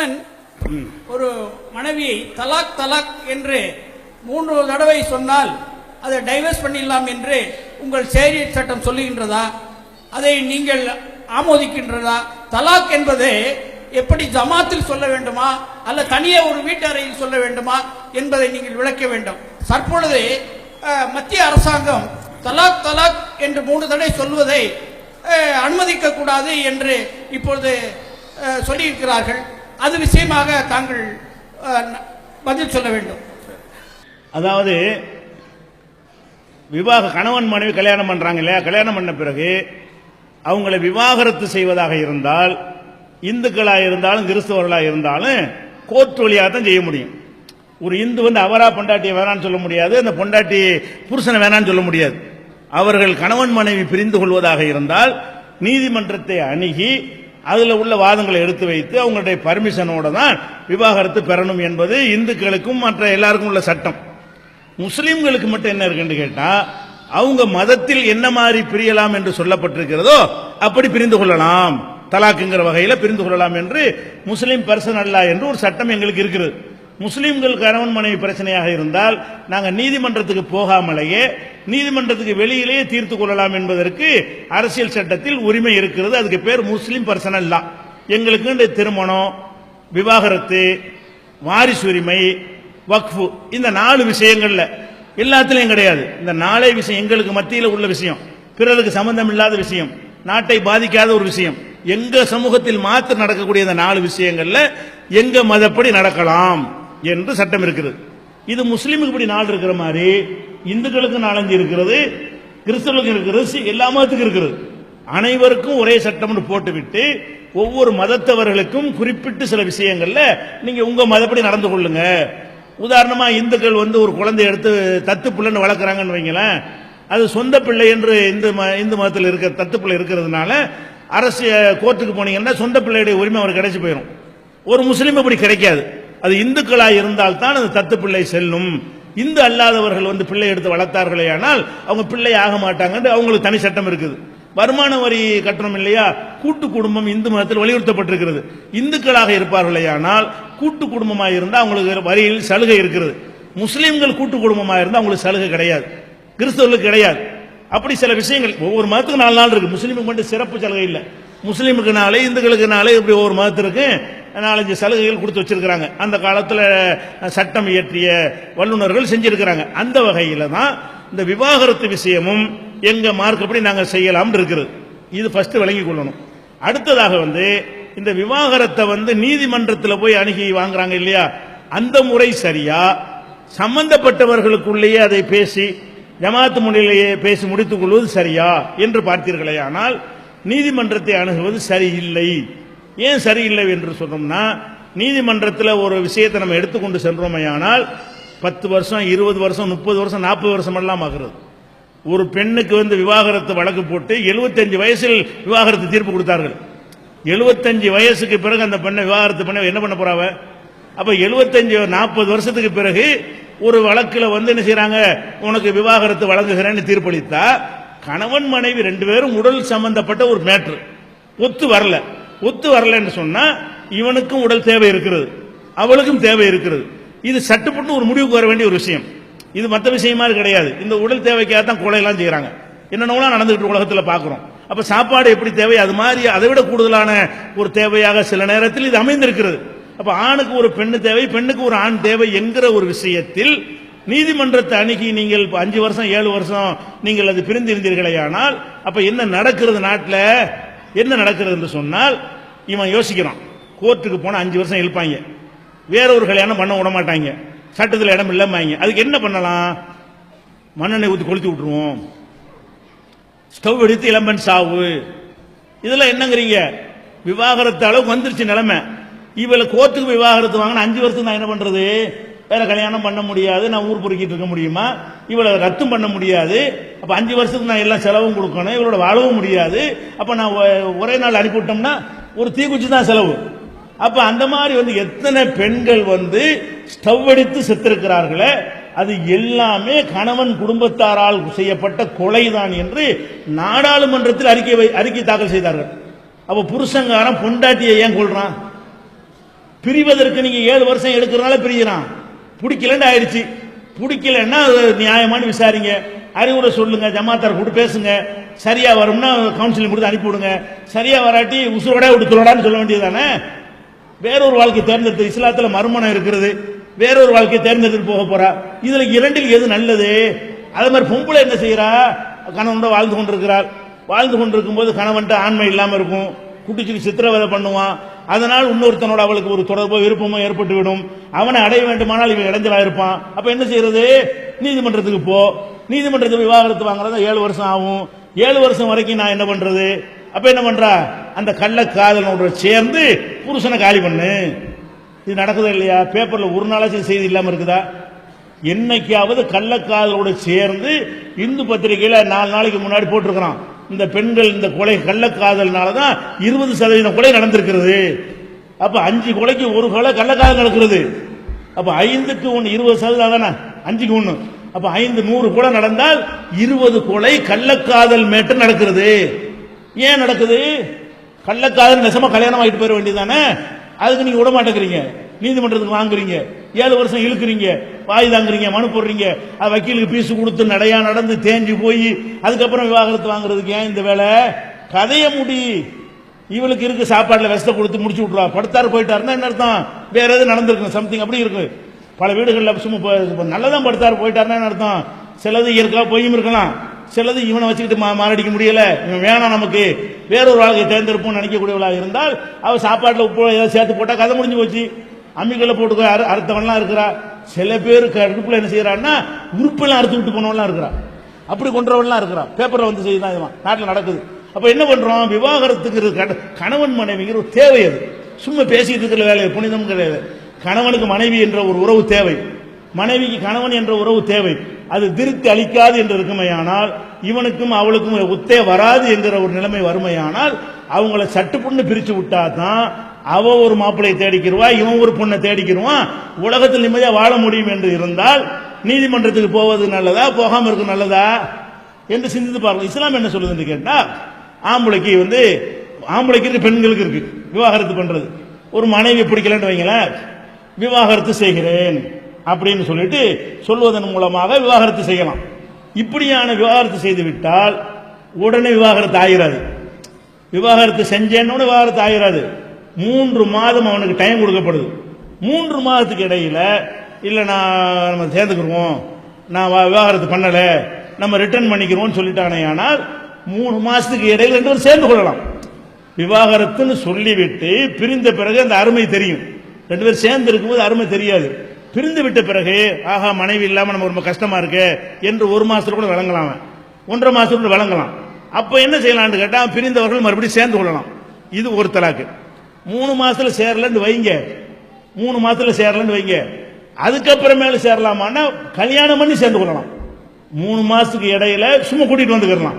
கணவன் ஒரு மனைவியை தலாக் தலாக் என்று மூன்று தடவை சொன்னால் அதை டைவர்ஸ் பண்ணிடலாம் என்று உங்கள் சேரி சட்டம் சொல்லுகின்றதா? அதை நீங்கள் ஆமோதிக்கின்றதா? தலாக் என்பது எப்படி ஜமாத்தில் சொல்ல வேண்டுமா? அல்ல தனியே ஒரு வீட்டறையில் சொல்ல வேண்டுமா? என்பதை நீங்கள் விளக்க வேண்டும். தற்பொழுது மத்திய அரசாங்கம் தலாக் தலாக் என்று மூன்று தடவை சொல்வதை அனுமதிக்க கூடாது என்று இப்பொழுது சொல்லியிருக்கிறார்கள். அது விஷயமாக தாங்கள் பதில் சொல்ல வேண்டும். அதாவது விவாக கணவன் மனைவி கல்யாணம் பண்றாங்க இல்லையா? கல்யாணம் பண்ண பிறகு அவங்களை விவாகரத்து செய்வதாக இருந்தால் இந்துக்களாக இருந்தாலும் கிறிஸ்தவர்களாக இருந்தாலும் கோர்ட் வழியாக தான் செய்ய முடியும். ஒரு இந்து வந்து அவரா பொண்டாட்டியை வேணான்னு சொல்ல முடியாது அந்த பொண்டாட்டி புருஷனை வேணான்னு சொல்ல முடியாது. அவர்கள் கணவன் மனைவி பிரிந்து கொள்வதாக இருந்தால் நீதிமன்றத்தை அணுகி அதில் உள்ள வாதங்களை எடுத்து வைத்து அவங்களுடைய பர்மிஷனோட தான் விவாகரத்து பெறணும் என்பது இந்துக்களுக்கும் மற்ற எல்லாருக்கும் உள்ள சட்டம். முஸ்லீம்களுக்கு மட்டும் என்ன இருக்குன்னு கேட்டா அவங்க மதத்தில் என்ன மாதிரி பிரியலாம் என்று சொல்லப்பட்டிருக்கிறதோ அப்படி பிரிந்து கொள்ளலாம். தலாக்குங்கிற வகையில் பிரிந்து கொள்ளலாம் என்று முஸ்லீம் பர்சன் அல்லா என்று ஒரு சட்டம் எங்களுக்கு இருக்கிறது முஸ்லீம்கள் கணவன் மனைவி பிரச்சனையாக இருந்தால் நாங்கள் நீதிமன்றத்துக்கு போகாமலேயே நீதிமன்றத்துக்கு வெளியிலேயே தீர்த்து கொள்ளலாம் என்பதற்கு அரசியல் சட்டத்தில் உரிமை இருக்கிறது. அதுக்கு பேர் முஸ்லீம் பர்சனல் தான் எங்களுக்கு திருமணம் விவாகரத்து வாரிசு உரிமை வக்ஃபு இந்த நாலு விஷயங்கள்ல எல்லாத்துலேயும் கிடையாது. இந்த நாளே விஷயம் எங்களுக்கு மத்தியில் உள்ள விஷயம். பிறருக்கு சம்பந்தம் இல்லாத விஷயம். நாட்டை பாதிக்காத ஒரு விஷயம். எங்க சமூகத்தில் மாத்திரம் நடக்கக்கூடிய இந்த நாலு விஷயங்கள்ல எங்க மதப்படி நடக்கலாம். என்று சட்டம் இருக்குது. இது முஸ்லீமுக்கு இப்படி நாள் இருக்கிற மாதிரி இந்துக்களுக்கு நாலஞ்சு இருக்கிறது கிறிஸ்தவர்களுக்கு இருக்கிறது எல்லா மதத்துக்கும் இருக்கிறது அனைவருக்கும் ஒரே சட்டம்னு போட்டுவிட்டு ஒவ்வொரு மதத்தவர்களுக்கும் குறிப்பிட்டு சில விஷயங்கள்ல நீங்க உங்க மதப்படி நடந்து கொள்ளுங்க. உதாரணமா இந்துக்கள் வந்து ஒரு குழந்தை எடுத்து தத்து பிள்ளைன்னு வளர்க்குறாங்கன்னு வைங்களேன். அது சொந்த பிள்ளை என்று இந்து ம- இந்து மதத்தில் இருக்க தத்து பிள்ளை இருக்கிறதுனால அரசு கோர்ட்டுக்கு போனீங்கன்னா சொந்த பிள்ளையுடைய உரிமை அவர் கிடைச்சி போயிடும் ஒரு முஸ்லீம் அப்படி கிடைக்காது. அது இந்துக்களாக இருந்தால் தான் அது தத்து பிள்ளை செல்லும். இந்து அல்லாதவர்கள் வந்து பிள்ளை எடுத்து வளர்த்தார்களே ஆனால் அவங்க பிள்ளை ஆக மாட்டாங்கன்னு அவங்களுக்கு தனி சட்டம் இருக்குது. வருமான வரி கட்டணம் இல்லையா? கூட்டு குடும்பம் இந்து மதத்தில் வலியுறுத்தப்பட்டிருக்கிறது. இந்துக்களாக இருப்பார்களே ஆனால் கூட்டு குடும்பமாக இருந்தால் அவங்களுக்கு வரியில் சலுகை இருக்கிறது முஸ்லீம்கள் கூட்டு குடும்பமாக இருந்தால் அவங்களுக்கு சலுகை கிடையாது. கிறிஸ்தவர்களுக்கு கிடையாது. அப்படி சில விஷயங்கள் ஒவ்வொரு மதத்துக்கு நாலு நாள் இருக்கு. முஸ்லீமுக்கு மட்டும் சிறப்பு சலுகை இல்லை. முஸ்லீமுக்கு நாளே இந்துக்களுக்கு நாளே இப்படி ஒவ்வொரு மதத்திற்கு நாலஞ்சு சலுகைகள் கொடுத்து வச்சிருக்கிறாங்க. அந்த காலத்தில் சட்டம் இயற்றிய வல்லுநர்கள் செஞ்சிருக்கிறாங்க. அந்த வகையில் தான் இந்த விவாகரத்து விஷயமும் எங்கள் மார்க்கப்படி நாங்கள் செய்யலாம்னு இருக்கிறது இது ஃபஸ்ட்டு விளங்கி கொள்ளணும். அடுத்ததாக வந்து இந்த விவாகரத்தை வந்து நீதிமன்றத்தில் போய் அணுகி வாங்குறாங்க இல்லையா? அந்த முறை சரியா? சம்பந்தப்பட்டவர்களுக்குள்ளேயே அதை பேசி ஜமாத்து முறையிலேயே பேசி முடித்துக் கொள்வது சரியா? என்று பார்த்தீர்களே ஆனால் நீதிமன்றத்தை அணுகுவது சரியில்லை. ஏன் சரியில்லை என்று சொன்னோம்னா நீதிமன்றத்தில் ஒரு விஷயத்தை நம்ம எடுத்துக்கொண்டு சென்றோமையானால் பத்து வருஷம் இருபது வருஷம் முப்பது வருஷம் நாற்பது வருஷம் எல்லாம் ஆகிறது. ஒரு பெண்ணுக்கு வந்து விவாகரத்து வழக்கு போட்டு 75 வயசில் விவாகரத்து தீர்ப்பு கொடுத்தார்கள். 75 வயசுக்கு பிறகு அந்த பெண்ணை விவாகரத்து பண்ண என்ன பண்ண போறாவ? அப்ப 75 நாற்பது வருஷத்துக்கு பிறகு ஒரு வழக்கில் வந்து என்ன செய்கிறாங்க உனக்கு விவாகரத்து வழங்குகிறேன்னு தீர்ப்பளித்தா கணவன் மனைவி ரெண்டு பேரும் உடல் சம்பந்தப்பட்ட ஒரு மேட்ரு. ஒத்து வரல. ஒத்து வரலன்னு சொன்னா இவனுக்கும் உடல் தேவை இருக்கிறது. அவளுக்கும் தேவை இருக்கிறது. இது சட்டுப்பட்டு ஒரு முடிவுக்கு வர வேண்டிய ஒரு விஷயம். இது மற்ற விஷயமா கிடையாது. இந்த உடல் தேவைக்காக தான் கொலையெல்லாம் செய்யறாங்க என்னென்னலாம் நடந்துகிட்டு உலகத்தில் பார்க்குறோம் அப்போ சாப்பாடு எப்படி தேவை? அது மாதிரி அதை விட கூடுதலான ஒரு தேவையாக சில நேரத்தில் இது அமைந்திருக்கிறது. அப்போ ஆணுக்கு ஒரு பெண்ணு தேவை பெண்ணுக்கு ஒரு ஆண் தேவை என்கிற ஒரு விஷயத்தில் நீதிமன்றத்தை அணுகி நீங்கள் இப்போ அஞ்சு வருஷம் ஏழு வருஷம் நீங்கள் அது பிரிந்திருந்தீர்களே ஆனால் அப்போ என்ன நடக்கிறது நாட்டில்? என்ன நடக்கிறது என்று சொன்னால் இவன் யோசிக்கிறான். கோர்ட்டுக்கு போனால் அஞ்சு வருஷம் இழுப்பாங்க. வேற ஒரு கல்யாணம் பண்ண விட மாட்டாங்க. சட்டத்தில் இடம் இல்லாமங்க அதுக்கு என்ன பண்ணலாம்? மண்ணெண்ணெய் ஊற்றி கொளுத்தி விட்டுருவோம். ஸ்டவ் எடுத்து இளம்பன் சாவு. இதெல்லாம் என்னங்கிறீங்க? விவாகரத்து அளவுக்கு வந்துருச்சு நிலைமை. இவளை கோர்ட்டுக்கு விவாகரத்து வாங்கினா அஞ்சு வருஷம் தான் என்ன பண்றது? வேற கல்யாணம் பண்ண முடியாது நான் ஊர் பொறுக்கிட்டு இருக்க முடியுமா? இவளை ரத்தும் பண்ண முடியாது. அப்ப அஞ்சு வருஷத்துக்கு நான் எல்லாம் செலவும் கொடுக்கணும் இவளோட வாழவும் முடியாது. அப்ப நான் ஒ- ஒரே நாள் அனுப்பிவிட்டோம்னா ஒரு தீக்குச்சி தான் செலவு. அப்ப அந்த மாதிரி வந்து எத்தனை பெண்கள் வந்து ஸ்டவ் அடித்து செத்திருக்கிறார்களே அது எல்லாமே கணவன் குடும்பத்தாரால் செய்யப்பட்ட கொலைதான் என்று நாடாளுமன்றத்தில் அறிக்கை வை- அறிக்கை தாக்கல் செய்தார்கள். அப்ப புருஷங்காரன் பொண்டாட்டியை ஏன் கொள்றான் பிரிவதற்கு நீங்க ஏழு வருஷம் எடுக்கிறனால பிரிகிறான் பிடிக்கலன்னு ஆயிடுச்சு. பிடிக்கலன்னா அது நியாயமான விசாரிங்க. அறிவுரை சொல்லுங்க ஜமாத்தார் கூட பேசுங்க. சரியா வரும்னா கவுன்சிலிங் கொடுத்து அனுப்பிவிடுங்க. சரியா வராட்டி உசுரோட விடுத்துலடான்னு சொல்ல வேண்டியதுதானே? வேறொரு வாழ்க்கை தேர்ந்தெடுத்து இஸ்லாத்துல மறுமணம் இருக்கிறது. வேறொரு வாழ்க்கையை தேர்ந்தெடுத்து போக போறா. இதுல இரண்டில் எது நல்லது? அதே மாதிரி பொம்பளை என்ன செய்யறா? கணவனோட வாழ்ந்து கொண்டிருக்கிறாள். வாழ்ந்து கொண்டிருக்கும் போது கணவன்ட்டு ஆண்மை இல்லாம இருக்கும். குட்டிச்சுக்கு சித்திரவதை பண்ணுவான். அதனால் இன்னொருத்தனோட அவளுக்கு ஒரு தொடர்போ விருப்பமோ ஏற்பட்டு விடும் அவனை அடைய வேண்டுமானால் இவன் இடைஞ்சலா இருப்பான். அப்ப என்ன செய்யறது? நீதிமன்றத்துக்கு போ. நீதிமன்றத்துக்கு விவாகரத்து வாங்குறது ஏழு வருஷம் ஆகும். ஏழு வருஷம் வரைக்கும் நான் என்ன பண்றது? அப்ப என்ன பண்றா? அந்த கள்ளக்காதலனோட சேர்ந்து புருஷனை காலி பண்ணு. இது நடக்குதா இல்லையா? பேப்பர்ல ஒரு நாளாச்சும் செய்தி இல்லாம இருக்குதா? என்னைக்காவது கள்ளக்காதலோட சேர்ந்து இந்து பத்திரிகையில நாலு நாளைக்கு முன்னாடி போட்டிருக்கிறான். இந்த பெண்கள் இந்த கொலை கள்ளக்காதல்னால தான் இருபது சதவீதம் கொலை நடந்திருக்கிறது. அப்ப அஞ்சு கொலைக்கு ஒரு கொலை கள்ளக்காதல் நடக்கிறது. அப்ப ஐந்துக்கு ஒன்று இருபது சதவீதம் தானே? அஞ்சுக்கு ஒன்று அப்ப ஐந்து நூறு கொலை நடந்தால் இருபது கொலை கள்ளக்காதல் மேட்டு நடக்கிறது. ஏன் நடக்குது? கள்ளக்காதல் நெசமா கல்யாணம் ஆகிட்டு போயிட வேண்டியதானே அதுக்கு நீங்க விட மாட்டேங்கிறீங்க. நீதிமன்றத்துக்கு வாங்குறீங்க. ஏழு வருஷம் இழுக்கிறீங்க. வாய் தாங்குறீங்க மனு போடுறீங்க. அது வக்கீலுக்கு பீஸு கொடுத்து நடையா நடந்து தேஞ்சு போய் அதுக்கப்புறம் விவாகரத்து வாங்குறதுக்கு ஏன் இந்த வேலை? கதைய முடி. இவளுக்கு இருக்கு சாப்பாட்டில் விஷத்தை கொடுத்து முடிச்சு விட்ருவா படுத்தார் போயிட்டாருன்னா என்ன அர்த்தம்? வேற எதுவும் நடந்திருக்கு சம்திங் அப்படி இருக்கு. பல வீடுகளில் சும்மா நல்லதான் படுத்தார் போயிட்டாருன்னா என்ன அர்த்தம்? சிலது இயற்கா பொய்யும் இருக்கலாம். சிலது இவனை வச்சுக்கிட்டு மா- மாரடிக்க முடியல. இவன் வேணாம் நமக்கு வேறொரு வாழ்க்கை தேர்ந்தெடுப்போம்னு நினைக்கக்கூடியவளாக இருந்தால் அவள் சாப்பாட்டில் உப்பு ஏதாவது சேர்த்து போட்டால் கதை முடிஞ்சு போச்சு. அம்மிக்கல்ல போட்டு அறு அறுத்தவன்லாம் இருக்கிறா. சில பேர் கடுப்புல என்ன செய்யறான்னா உறுப்பெல்லாம் அறுத்து விட்டு போனவன்லாம் இருக்கிறான். அப்படி கொன்றவன்லாம் இருக்கிறான். பேப்பரில் வந்து செய்தி தான் இதுவான் நாட்டில் நடக்குது. அப்ப என்ன பண்றோம்? விவாகரத்துக்கு கட- கணவன் மனைவிங்கிற ஒரு தேவை அது. சும்மா பேசிட்டு இருக்கிற வேலை புனிதம் கிடையாது கணவனுக்கு மனைவி என்ற ஒரு உறவு தேவை. மனைவிக்கு கணவன் என்ற உறவு தேவை. அது திருப்தி அளிக்காது என்று இருக்குமையானால் இவனுக்கும் அவளுக்கும் ஒத்தே வராது என்கிற ஒரு நிலைமை வருமையானால் அவங்கள சட்டுப்புண்ணு பிரித்து விட்டா தான் அவ ஒரு மாப்பிளையை தேடிக்கிருவா இவன் ஒரு பொண்ணை தேடிக்கிடுவான் உலகத்தில் நிம்மதியா வாழ முடியும் என்று இருந்தால் நீதிமன்றத்துக்கு போவது நல்லதா போகாம இருக்க நல்லதா என்று சிந்தித்து பாருங்க. இஸ்லாம் என்ன சொல்லுதுன்னு கேட்டா ஆம்பளைக்கு வந்து ஆம்பளைக்கு இருக்கு பெண்களுக்கு இருக்கு விவாகரத்து பண்றது. ஒரு மனைவி பிடிக்கலன்னு வைங்களேன் விவாகரத்து செய்கிறேன் அப்படின்னு சொல்லிட்டு சொல்வதன் மூலமாக விவாகரத்து செய்யலாம். இப்படியான விவாகரத்து செய்து விட்டால் உடனே விவாகரத்து ஆகிறாது விவாகரத்து செஞ்சேன்னு விவாகரத்து ஆகிறாது மூன்று மாதம் அவனுக்கு டைம் கொடுக்கப்படுது. மூன்று மாதத்துக்கு இடையில இல்லை நான் நம்ம சேர்ந்துக்கிடுவோம் நான் வா- விவாகரத்து பண்ணல. நம்ம ரிட்டர்ன் பண்ணிக்கிறோம்னு சொல்லிட்டானே ஆனால் மூணு மாசத்துக்கு இடையில ரெண்டு பேரும் சேர்ந்து கொள்ளலாம். விவாகரத்துன்னு சொல்லிவிட்டு பிரிந்த பிறகு அந்த அருமை தெரியும். ரெண்டு பேரும் சேர்ந்து இருக்கும்போது அருமை தெரியாது. பிரிந்து விட்ட பிறகு ஆஹா மனைவி இல்லாமல் நம்ம ரொம்ப கஷ்டமா இருக்கு என்று ஒரு மாசத்துல கூட விளங்கலாம் அவன். ஒன்றரை மாசத்துல கூட விளங்கலாம் அப்ப என்ன செய்யலாம்னு கேட்டா பிரிந்தவர்கள் மறுபடியும் சேர்ந்து கொள்ளலாம். இது ஒரு தலாக்கு. மூணு மாசத்துல சேரலன்னு வைங்க. மூணு மாசத்துல சேரலன்னு வைங்க. அதுக்கப்புறமேல சேரலாமான்னா கல்யாணம் பண்ணி சேர்ந்து கொள்ளலாம். மூணு மாசத்துக்கு இடையில சும்மா கூட்டிட்டு வந்துக்கலாம்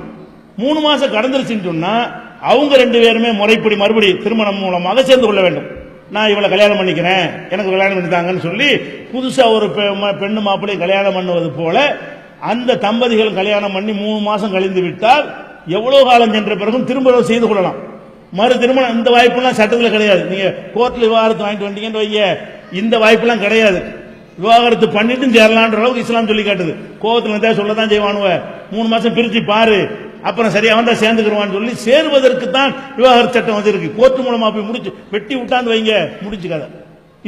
மூணு மாசம் கடந்துருச்சுன்னு சொன்னா அவங்க ரெண்டு பேருமே முறைப்படி மறுபடி திருமணம் மூலமாக சேர்ந்து கொள்ள வேண்டும். நான் இவளை கல்யாணம் பண்ணிக்கிறேன். எனக்கு கல்யாணம் பண்ணித்தாங்கன்னு சொல்லி புதுசாக ஒரு பெ- ம- பெண்ணு மாப்பிள்ளை கல்யாணம் பண்ணுவது போல அந்த தம்பதிகள் கல்யாணம் பண்ணி மூணு மாசம் கழிந்து விட்டால் எவ்வளவு காலம் சென்ற பிறகும் திரும்ப செய்து கொள்ளலாம். மறு திருமணம் இந்த வாய்ப்புலாம் சட்டத்தில் கிடையாது. நீங்க கோர்ட்ல விவாகரத்து வாங்கிட்டு வந்தீங்கன்னு வைய இந்த வாய்ப்புலாம் கிடையாது. விவாகரத்து பண்ணிட்டும் சேரலான்ற அளவுக்கு இஸ்லாம் சொல்லி காட்டுது. கோவத்துல இருந்தா சொல்லதான் செய்வானுவ. மூணு மாசம் பிரிச்சு பாரு அப்புறம் சரியா வந்தா சேர்ந்துக்கிறவான்னு சொல்லி சேருவதற்கு தான் விவாகரத்து சட்டம் வந்து இருக்கு கோர்ட்டு மூலமா போய் முடிச்சு வெட்டி விட்டாந்து வைங்க முடிச்சு கதை.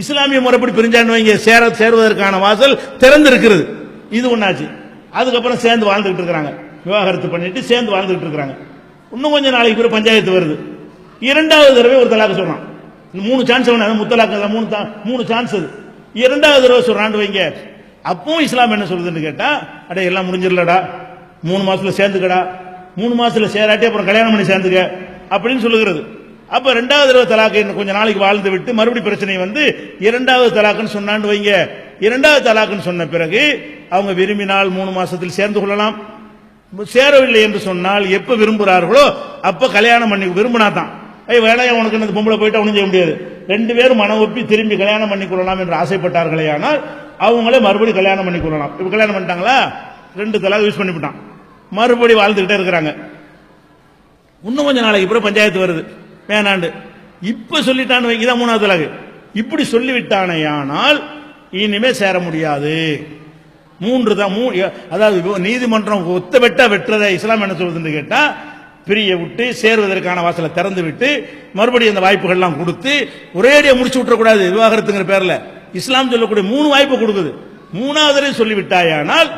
இஸ்லாமிய முறைப்படி பிரிஞ்சான்னு வைங்க சேர சேருவதற்கான வாசல் திறந்து இருக்கிறது இது ஒன்றாச்சு அதுக்கப்புறம் சேர்ந்து வாழ்ந்துகிட்டு இருக்கிறாங்க. விவாகரத்து பண்ணிட்டு சேர்ந்து வாழ்ந்துகிட்டு இருக்கிறாங்க. இன்னும் கொஞ்சம் நாளைக்கு பிறகு பஞ்சாயத்து வருது. இரண்டாவது தடவை ஒரு தலாக்கு சொல்றான். இந்த மூணு சான்ஸ் அவன முத்தலாக்கு மூணு மூணு சான்ஸ் அது. இரண்டாவது தடவை சொல்றான்னு வைங்க. அப்பவும் இஸ்லாம் என்ன சொல்லுதுன்னு கேட்டா அடே எல்லாம் முடிஞ்சிடலடா. மூணு மாசத்துல சேர்ந்துக்கடா. மூணு மாசத்துல சேராட்டி அப்புறம் கல்யாணம் பண்ணி சேர்ந்துக்க. அப்படின்னு சொல்லுகிறது. அப்ப ரெண்டாவது தடவை தலாக்கு இன்னும் கொஞ்ச நாளைக்கு வாழ்ந்து விட்டு மறுபடியும் பிரச்சனை வந்து இரண்டாவது தலாக்குன்னு சொன்னான்னு வைங்க. இரண்டாவது தலாக்குன்னு சொன்ன பிறகு அவங்க விரும்பினால் மூணு மாசத்தில் சேர்ந்து கொள்ளலாம். சேரவில்லை என்று சொன்னால் எப்ப விரும்புகிறார்களோ அப்ப கல்யாணம் பண்ணி விரும்பினா தான் ஏய் வேலையை உனக்கு இந்த பொம்பளை போயிட்டு அவனும் செய்ய முடியாது. ரெண்டு பேரும் மன ஒப்பி திரும்பி கல்யாணம் பண்ணி கொள்ளலாம் என்று ஆசைப்பட்டார்களே ஆனால் அவங்களே மறுபடியும் கல்யாணம் பண்ணி கொள்ளலாம் இப்போ கல்யாணம் பண்ணிட்டாங்களா? ரெண்டு தலாக யூஸ் பண்ணிவிட்டான் மறுபடியும் வாழ்ந்துகிட்டே இருக்கிறாங்க. இன்னும் கொஞ்சம் நாளைக்கு அப்புறம் பஞ்சாயத்து வருது. வேணாண்டு. இப்போ சொல்லிட்டான்னு வைங்க தான் மூணாவது தலாகு. இப்படி சொல்லிவிட்டானேயானால் இனிமே சேர முடியாது. மூன்று தான் மூ அதாவது இப்போ நீதிமன்றம் ஒத்த வெட்டா வெட்டுறதை இஸ்லாம் என்ன சொல்றதுன்னு கேட்டால் பிரிய விட்டு சேருவதற்கான வாசலை திறந்து விட்டு மறுபடியும் அந்த வாய்ப்புகள்லாம் கொடுத்து ஒரேடியாக முடிச்சு விட்டுறக்கூடாது விவாகரத்துங்கிற பேரில். இஸ்லாம் சொல்லக்கூடிய மூணு வாய்ப்பு கொடுக்குது. மூணாவது சொல்லிவிட்டாயானால்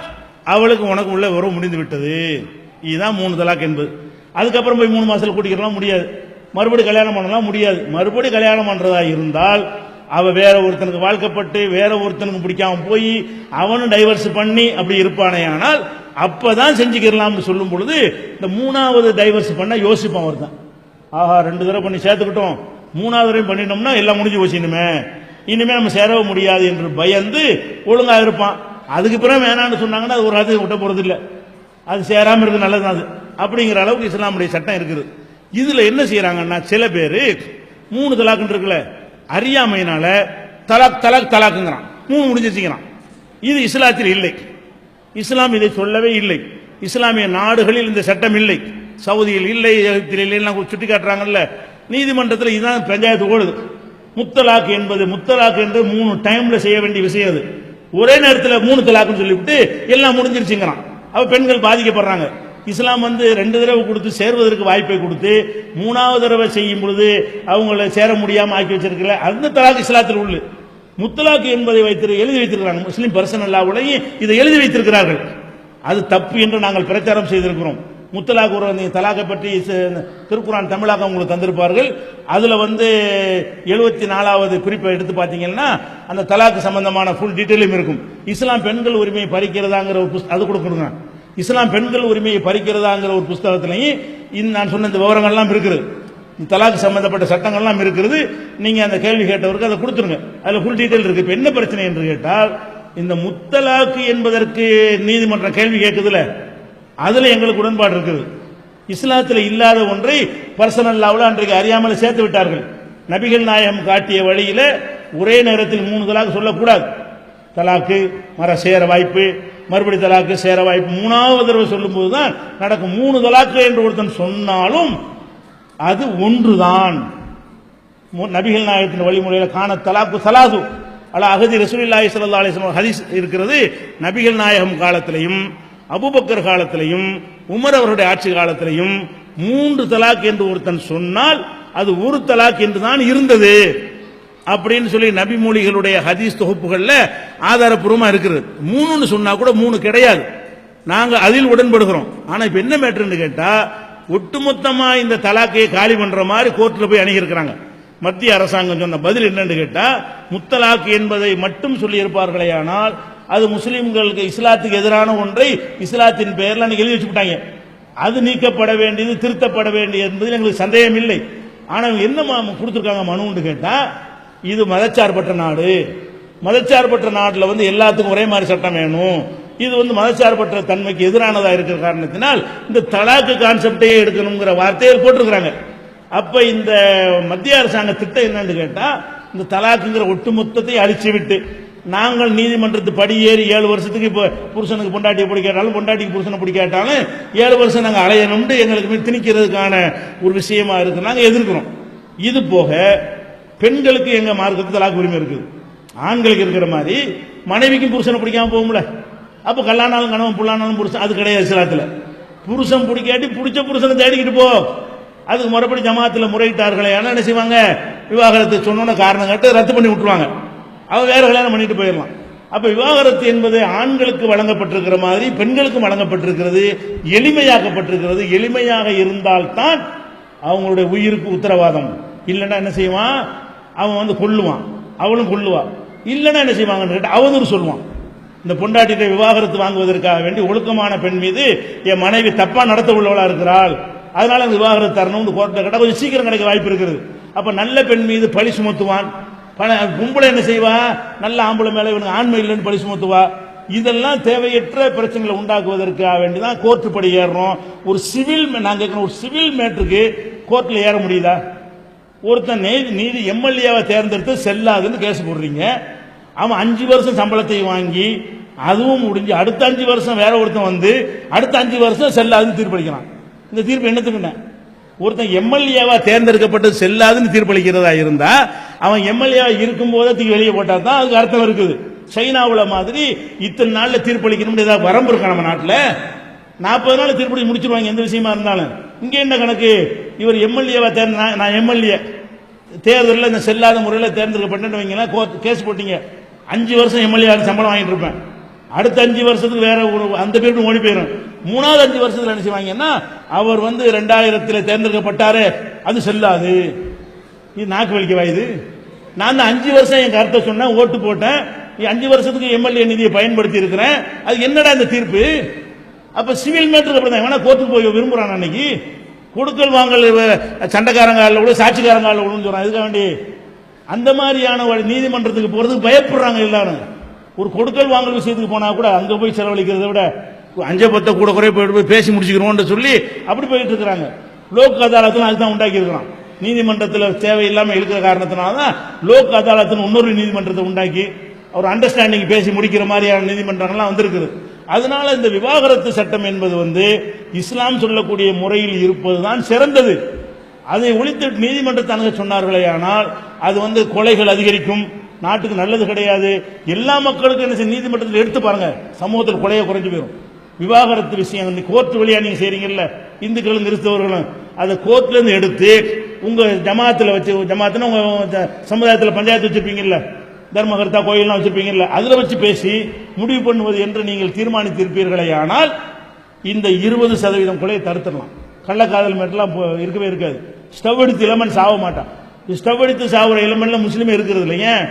அவளுக்கு உனக்கு உள்ள உறவு முடிந்து விட்டது. இதுதான் மூணு தலாக் என்பது. அதுக்கப்புறம் போய் மூணு மாசத்துல கூட்டிக்கலாம் முடியாது. மறுபடியும் கல்யாணம் பண்ணலாம் முடியாது. மறுபடியும் கல்யாணம் பண்றதா இருந்தால் அவ வேற ஒருத்தனுக்கு வாழ்க்கப்பட்டு வேற ஒருத்தனுக்கு பிடிக்காம போய் அவனும் டைவர்ஸ் பண்ணி அப்படி இருப்பானே ஆனால் அப்பதான் செஞ்சுக்கிறலாம்னு சொல்லும் பொழுது இந்த மூணாவது டைவர்ஸ் பண்ண யோசிப்பான் தான் ஆஹா ரெண்டு தடவை பண்ணி சேர்த்துக்கிட்டோம். மூணாவது தடவை பண்ணிட்டோம்னா எல்லாம் முடிஞ்சு போச்சு இனிமே நம்ம சேரவும் முடியாது என்று பயந்து ஒழுங்கா இருப்பான். அதுக்கு பிறகு வேணான்னு சொன்னாங்கன்னா அது ஒரு அது விட்ட போறது இல்லை அது சேராம இருக்கு நல்லது அது. அப்படிங்கிற அளவுக்கு இஸ்லாமுடைய சட்டம் இருக்குது. இதுல என்ன செய்யறாங்கன்னா சில பேர் மூணு தலாக்குன்னு இருக்குல்ல அறியாமையினால தலாக் தலாக் தலாக்குங்கிறான். மூணு முடிஞ்சு வச்சுக்கிறான். இது இஸ்லாத்தில் இல்லை. இஸ்லாம் இதை சொல்லவே இல்லை. இஸ்லாமிய நாடுகளில் இந்த சட்டம் இல்லை. சவுதியில் இல்லை எகிப்தில் இல்லைன்னு எல்லாம் சுட்டி காட்டுறாங்கல்ல. நீதிமன்றத்தில் இதுதான் பஞ்சாயத்து ஓடுது. முத்தலாக் என்பது முத்தலாக் என்று மூணு டைம்ல செய்ய வேண்டிய விஷயம் அது. ஒரே நேரத்தில் மூணு தலாக்குன்னு சொல்லிவிட்டு எல்லாம் முடிஞ்சிருச்சுங்கிறான். அவள் பெண்கள் பாதிக்கப்படுறாங்க. இஸ்லாம் வந்து ரெண்டு தடவை கொடுத்து சேர்வதற்கு வாய்ப்பை கொடுத்து மூணாவது தடவை செய்யும் பொழுது அவங்கள சேர முடியாமல் ஆக்கி வச்சிருக்கல. அந்த தலாக்கு இஸ்லாத்தில் உள்ளு முத்தலாக்கு என்பதை வைத்து எழுதி வைத்திருக்கிறாங்க. முஸ்லீம் பர்சன் அல்லாவுலையும் இதை எழுதி வைத்திருக்கிறார்கள். அது தப்பு என்று நாங்கள் பிரச்சாரம் செய்திருக்கிறோம். முத்தலாக் உறவு தலாக்கை பற்றி திருக்குறான் தமிழாக உங்களுக்கு தந்திருப்பார்கள். அதுல வந்து எழுபத்தி நாலாவது குறிப்பை எடுத்து பார்த்தீங்கன்னா அந்த தலாக்கு சம்பந்தமான ஃபுல் டீட்டெயிலும் இருக்கும். இஸ்லாம் பெண்கள் உரிமையை பறிக்கிறதாங்கிற ஒரு புஸ்த- அது கொடுக்கணுங்க. இஸ்லாம் பெண்கள் உரிமையை பறிக்கிறதாங்கிற ஒரு புஸ்தகத்திலையும் இந்த நான் சொன்ன இந்த விவரங்கள்லாம் இருக்குது. தலாக்கு சம்பந்தப்பட்ட சட்டங்கள்லாம் இருக்கிறது. நீங்க அந்த கேள்வி கேட்டவருக்கு அதை கொடுத்துருங்க. அதுல ஃபுல் டீட்டெயில் இருக்கு. இப்ப என்ன பிரச்சனை என்று கேட்டால் இந்த முத்தலாக்கு என்பதற்கு நீதிமன்றம் கேள்வி கேட்குதுல. அதுல எங்களுக்கு உடன்பாடு இருக்குது. இஸ்லாத்தில் இல்லாத ஒன்றை பர்சனல் லாவில் அன்றைக்கு அறியாமல் சேர்த்து விட்டார்கள். நபிகள் நாயகம் காட்டிய வழியில் ஒரே நேரத்தில் மூணு தலாக்கு சொல்லக்கூடாது. தலாக்கு மர சேர வாய்ப்பு மறுபடி தலாக்கு சேர வாய்ப்பு மூணாவது தடவை சொல்லும்போது தான் நடக்கும். மூணு தலாக்கு என்று ஒருத்தன் சொன்னாலும் அது ஒன்றுதான். நபிகள் நாயகத்தின் வழிமுறையில் காண தலாக்கு சலாது அல்ல அகதி ரசூலில்லாஹி சல்லா அலைஹி ஹதீஸ் இருக்கிறது. நபிகள் நாயகம் காலத்திலையும் அபுபக்கர் காலத்திலையும் உமர் அவருடைய ஆட்சி காலத்திலையும் மூன்று தலாக் என்று ஒருத்தன் சொன்னால் அது ஒரு தலாக் என்று தான் இருந்தது. அப்படின்னு சொல்லி நபி மொழிகளுடைய ஹதீஸ் தொகுப்புகளில் ஆதாரப்பூர்வமாக இருக்கிறது மூணுன்னு சொன்னா கூட மூணு கிடையாது. நாங்கள் அதில் உடன்படுகிறோம். ஆனால் இப்போ என்ன மேட்ருன்னு கேட்டால் ஒட்டுமொத்தமா இந்த தலாக்கையை காலி பண்ற மாதிரி கோர்ட்டில் போய் அணுகியிருக்கிறாங்க. மத்திய அரசாங்கம் சொன்ன பதில் என்னன்னு கேட்டா முத்தலாக்கு என்பதை மட்டும் சொல்லி இருப்பார்களே ஆனால் அது முஸ்லிம்களுக்கு இஸ்லாத்துக்கு எதிரான ஒன்றை இஸ்லாத்தின் பெயர்ல எழுதி வச்சுட்டாங்க அது நீக்கப்பட வேண்டியது திருத்தப்பட வேண்டியது என்பதில் எங்களுக்கு சந்தேகம் இல்லை ஆனால் என்ன கொடுத்துருக்காங்க கொடுத்திருக்காங்க மனுன்னு கேட்டா இது மதச்சார்பற்ற நாடு. மதச்சார்பற்ற நாட்டில் வந்து எல்லாத்துக்கும் ஒரே மாதிரி சட்டம் வேணும். இது வந்து மதச்சார்பற்ற தன்மைக்கு எதிரானதா இருக்கிற காரணத்தினால் இந்த தலாக்கு கான்செப்டையே எடுக்கணுங்கிற வார்த்தையை போட்டிருக்கிறாங்க. அப்ப இந்த மத்திய அரசாங்க திட்டம் என்னன்னு கேட்டா இந்த தலாக்குங்கிற ஒட்டுமொத்தத்தை அழிச்சு விட்டு நாங்கள் நீதிமன்றத்து படி ஏறி ஏழு வருஷத்துக்கு இப்போ புருஷனுக்கு பொண்டாட்டியை பிடிக்காட்டாலும் பொண்டாட்டிக்கு புருஷனை பிடிக்காட்டாலும் ஏழு வருஷம் நாங்கள் அலையணும்னு எங்களுக்கு திணிக்கிறதுக்கான ஒரு விஷயமா இருக்கு நாங்கள் எதிர்க்கிறோம். இது போக பெண்களுக்கு எங்க மார்க்கத்தில் தலாக்கு உரிமை இருக்குது? ஆண்களுக்கு இருக்கிற மாதிரி மனைவிக்கும் புருஷனை பிடிக்காம போகும்ல? அப்போ கல்லானாலும் கணவன் புல்லானாலும் புருஷன் அது கிடையாது இஸ்லாத்துல புருஷன் பிடிக்காட்டி பிடிச்ச புருஷனை தேடிக்கிட்டு போ. அதுக்கு முறைப்படி ஜமாத்தில் முறையிட்டார்களே ஆனா என்ன செய்வாங்க? விவாகரத்து சொன்னோன்னு காரணம் கேட்டு ரத்து பண்ணி விட்டுருவாங்க. அவன் வேற கல்யாணம் பண்ணிட்டு போயிடலாம். அப்போ விவாகரத்து என்பது ஆண்களுக்கு வழங்கப்பட்டிருக்கிற மாதிரி பெண்களுக்கும் வழங்கப்பட்டிருக்கிறது எளிமையாக்கப்பட்டிருக்கிறது. எளிமையாக இருந்தால்தான் அவங்களுடைய உயிருக்கு உத்தரவாதம். இல்லைன்னா என்ன செய்வான்? அவன் வந்து கொல்லுவான். அவளும் கொல்லுவா. இல்லைன்னா என்ன செய்வாங்கன்னு கேட்டா அவதூறு சொல்லுவான். இந்த பொண்டாட்டியை விவாகரத்து வாங்குவதற்காக வேண்டி ஒழுக்கமான பெண் மீது என் மனைவி தப்பா நடத்த உள்ளவளா இருக்கிறாள். அதனால அந்த விவாகரத்து தரணும்னு கோர்ட்டில் கேட்டால் கொஞ்சம் சீக்கிரம் கிடைக்க வாய்ப்பு இருக்குது. அப்ப நல்ல பெண் மீது பழி சுமத்துவான். பண கும்பலை என்ன செய்வா? நல்ல ஆம்பளை மேலே இவனுக்கு ஆண்மை இல்லைன்னு பழி சுமத்துவா? இதெல்லாம் தேவையற்ற பிரச்சனைகளை உண்டாக்குவதற்காக வேண்டி தான் கோர்ட்டு படி ஏறுறோம். ஒரு சிவில் நாங்கள் கேட்கணும் ஒரு சிவில் மேட்டருக்கு கோர்ட்டில் ஏற முடியுதா? ஒருத்தன் நீதி நீதி எம்எல்ஏவை தேர்ந்தெடுத்து செல்லாதுன்னு கேஸ் போடுறீங்க. அவன் அஞ்சு வருஷம் சம்பளத்தை வாங்கி அதுவும் முடிஞ்சு அடுத்த அஞ்சு வருஷம் வேற ஒருத்தன் வந்து அடுத்த அஞ்சு வருஷம் செல்லாதுன்னு தீர்ப்பளிக்கிறான். இந்த தீர்ப்பு என்னத்துக்குண்ணே ஒருத்தன் எம்எல்ஏவா தேர்ந்தெடுக்கப்பட்டு செல்லாதுன்னு தீர்ப்பளிக்கிறதா இருந்தா அவன் எம்எல்ஏ இருக்கும் போதே தூக்கி வெளியே போட்டா தான் அதுக்கு அர்த்தம் இருக்குது. சைனாவுல மாதிரி இத்தனை நாள்ல தீர்ப்பளிக்கணும் ஏதாவது வரம்பு இருக்கா நம்ம நாட்டில்? நாற்பது நாள் தீர்ப்பளி முடிச்சிருவாங்க எந்த விஷயமா இருந்தாலும். இங்கே என்ன கணக்கு? இவர் எம்எல்ஏவா தேர்ந்த நான்- எம்எல்ஏ. தேர்தலில் இந்த செல்லாத முறையில் தேர்ந்தெடுக்கப்பட்டேன்னு வைங்களேன் கேஸ் போட்டீங்க. அஞ்சு வருஷம் எம்எல்ஏ சம்பளம் வாங்கிட்டு இருப்பேன். அடுத்த அஞ்சு வருஷத்துக்கு வேற ஒரு அந்த பேரும் ஓடி போயிடும் மூணாவது அஞ்சு வருஷத்துல என்ன செய்வாங்கன்னா அவர் வந்து ரெண்டாயிரத்தில் தேர்ந்தெடுக்கப்பட்டாரு அது செல்லாது. இது நாக்கு வலிக்கவா இது? நான் தான் அஞ்சு வருஷம் என் கருத்தை சொன்னேன் ஓட்டு போட்டேன். நீ அஞ்சு வருஷத்துக்கு எம்எல்ஏ நிதியை பயன்படுத்தி இருக்கிறேன். அது என்னடா இந்த தீர்ப்பு? அப்ப சிவில் மேட்டருக்கு அப்படி தான் வேணா கோர்ட்டுக்கு போய் விரும்புறான் அன்னைக்கு? கொடுக்கல் வாங்கல் சண்டைக்காரங்க ஆள்ல விட சாட்சிக்காரங்க ஆள்ல விடுன்னு சொல்றான். இதுக்காக வேண்டி? அந்த மாதிரியான நீதிமன்றத்துக்கு போகிறதுக்கு பயப்படுறாங்க எல்லாரும். ஒரு கொடுக்கல் வாங்கல் விஷயத்துக்கு போனா கூட அங்க போய் செலவழிக்கிறத விட அஞ்ச பத்த கூட குறைய போயிட்டு போய் பேசி முடிச்சுக்கிறோம்னு சொல்லி அப்படி போயிட்டு இருக்கிறாங்க. லோக் அதாலத்தில் அதுதான் உண்டாக்கி இருக்கிறான். நீதிமன்றத்தில் தேவையில்லாமல் இருக்கிற காரணத்தினால தான் லோக் அதாலத்தின் இன்னொரு நீதிமன்றத்தை உண்டாக்கி ஒரு அண்டர்ஸ்டாண்டிங் பேசி முடிக்கிற மாதிரியான நீதிமன்றங்கள்லாம் வந்திருக்குது. அதனால இந்த விவாகரத்து சட்டம் என்பது வந்து இஸ்லாம் சொல்லக்கூடிய முறையில் இருப்பதுதான் சிறந்தது. அதை ஒழித்து நீதிமன்றத்தை அணுக சொன்னார்களே ஆனால் அது வந்து கொலைகள் அதிகரிக்கும். நாட்டுக்கு நல்லது கிடையாது. எல்லா மக்களுக்கும் என்ன செய்ய நீதிமன்றத்தில் எடுத்து பாருங்க. சமூகத்தில் கொலையை குறைஞ்சு போயிடும் விவாகரத்து விஷயம் கோர்ட் வழியா நீங்க செய்றீங்கல்ல இந்துக்களும் கிறிஸ்தவர்களும் அதை கோர்ட்ல இருந்து எடுத்து உங்க ஜமாத்துல வச்சு ஜமாத்துனா உங்க சமுதாயத்தில் பஞ்சாயத்து வச்சிருப்பீங்கல்ல தர்மகர்த்தா கோயில்லாம் வச்சிருப்பீங்கல்ல அதுல வச்சு பேசி முடிவு பண்ணுவது என்று நீங்கள் தீர்மானித்திருப்பீர்களே ஆனால் இந்த இருபது சதவீதம் கொலையை தடுத்துடலாம். கள்ளக்காதல் மட்டும் இருக்கவே இருக்காது. ஸ்டவ் எடுத்து இளமன் சாவ மாட்டான். ஸ்டவ் எடுத்து சாவுற இளமன்ல முஸ்லீமே இருக்கிறது இல்லை ஏன்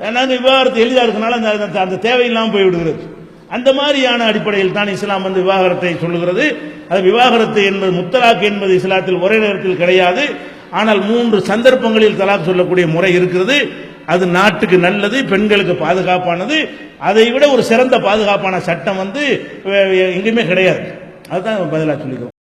ஏன்னா அந்த விவாகரத்து எளிதாக இருக்கனால அந்த- அந்த தேவையில்லாமல் போய் விடுகிறது. அந்த மாதிரியான அடிப்படையில் தான் இஸ்லாம் வந்து விவாகரத்தை சொல்லுகிறது. அது விவாகரத்து என்பது முத்தலாக் என்பது இஸ்லாத்தில் ஒரே நேரத்தில் கிடையாது. ஆனால் மூன்று சந்தர்ப்பங்களில் தலாக் சொல்லக்கூடிய முறை இருக்கிறது. அது நாட்டுக்கு நல்லது பெண்களுக்கு பாதுகாப்பானது. அதை விட ஒரு சிறந்த பாதுகாப்பான சட்டம் வந்து எங்கேயுமே கிடையாது. அதுதான் பதிலாக சொல்லிக்கிறோம்.